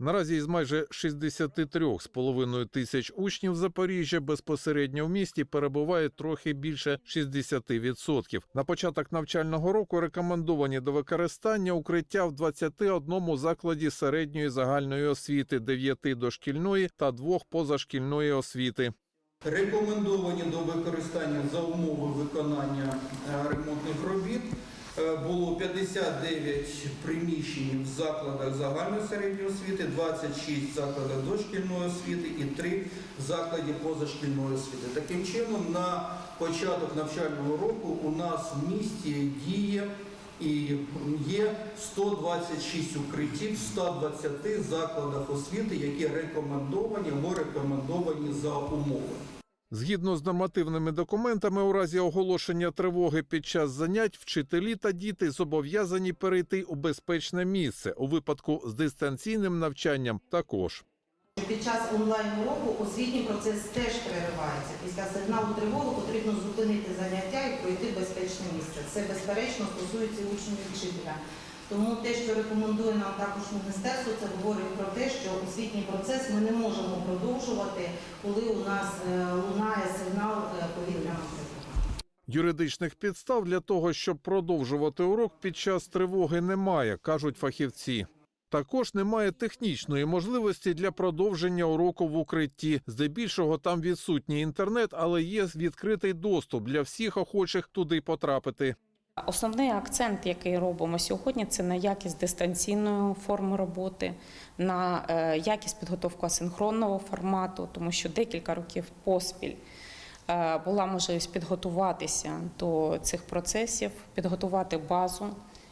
Наразі із майже 63,5 тисяч учнів Запоріжжя безпосередньо в місті перебуває трохи більше 60%. На початок навчального року рекомендовані до використання укриття в 21 закладі середньої загальної освіти, 9 дошкільної та 2 позашкільної освіти. Рекомендовані до використання за умови виконання е, ремонтних робіт було 59 приміщень в закладах загальної середньої освіти, 26 в закладах дошкільної освіти і 3 в закладі позашкільної освіти. Таким чином, на початок навчального року у нас в місті діє і є 126 укриттів в 120 закладах освіти, які рекомендовані або рекомендовані за умови. Згідно з нормативними документами, у разі оголошення тривоги під час занять вчителі та діти зобов'язані перейти у безпечне місце. У випадку з дистанційним навчанням також. Під час онлайн уроку освітній процес теж переривається. Після сигналу тривоги потрібно зупинити заняття і пройти в безпечне місце. Це безперечно стосується учнів і вчителя. Тому те, що рекомендує нам також міністерство, це говорить про те, що освітній процес ми не можемо продовжувати, коли у нас е, лунає сигнал е, повітряного тривоги. Юридичних підстав для того, щоб продовжувати урок під час тривоги, немає, кажуть фахівці. Також немає технічної можливості для продовження уроку в укритті. Здебільшого там відсутній інтернет, але є відкритий доступ для всіх охочих туди потрапити. Основний акцент, який робимо сьогодні, це на якість дистанційної форми роботи, на е, якість підготовки асинхронного формату, тому що декілька років поспіль е, була можливість підготуватися до цих процесів, підготувати базу,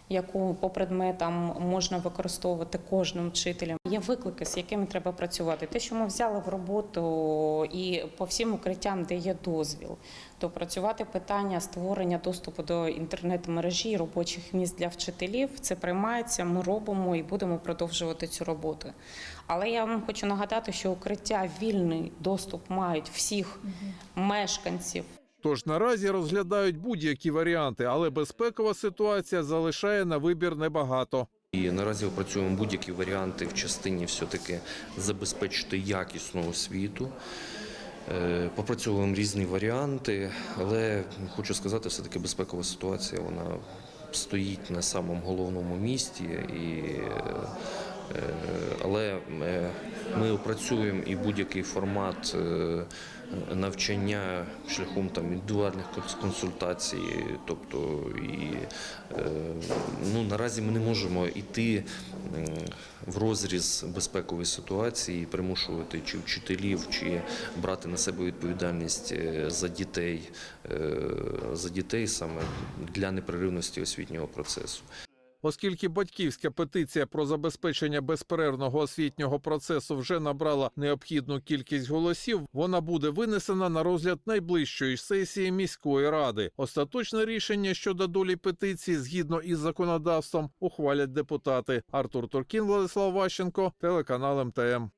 яку по предметам можна використовувати кожним вчителем. Є виклики, з якими треба працювати. Те, що ми взяли в роботу і по всім укриттям, де є дозвіл, то працювати питання створення доступу до інтернет-мережі робочих місць для вчителів. Це приймається. Ми робимо і будемо продовжувати цю роботу. Але я вам хочу нагадати, що укриття вільний доступ мають всіх мешканців Тож наразі розглядають будь-які варіанти, але безпекова ситуація залишає на вибір небагато. І наразі опрацюємо будь-які варіанти в частині все-таки забезпечити якісну освіту. Е, Попрацьовуємо різні варіанти, але хочу сказати, все-таки безпекова ситуація вона стоїть на самому головному місці. І, е, але е, ми опрацюємо і будь-який формат е, навчання шляхом там індивідуальних консультацій. Тобто, і, е, ну, наразі ми не можемо йти в розріз безпекової ситуації, примушувати чи вчителів, чи брати на себе відповідальність е, за дітей, е, за дітей саме для непреривності освітнього процесу. Оскільки батьківська петиція про забезпечення безперервного освітнього процесу вже набрала необхідну кількість голосів, вона буде винесена на розгляд найближчої сесії міської ради. Остаточне рішення щодо долі петиції згідно із законодавством ухвалять депутати. Артур Туркін, Владислав Ващенко, телеканал МТМ.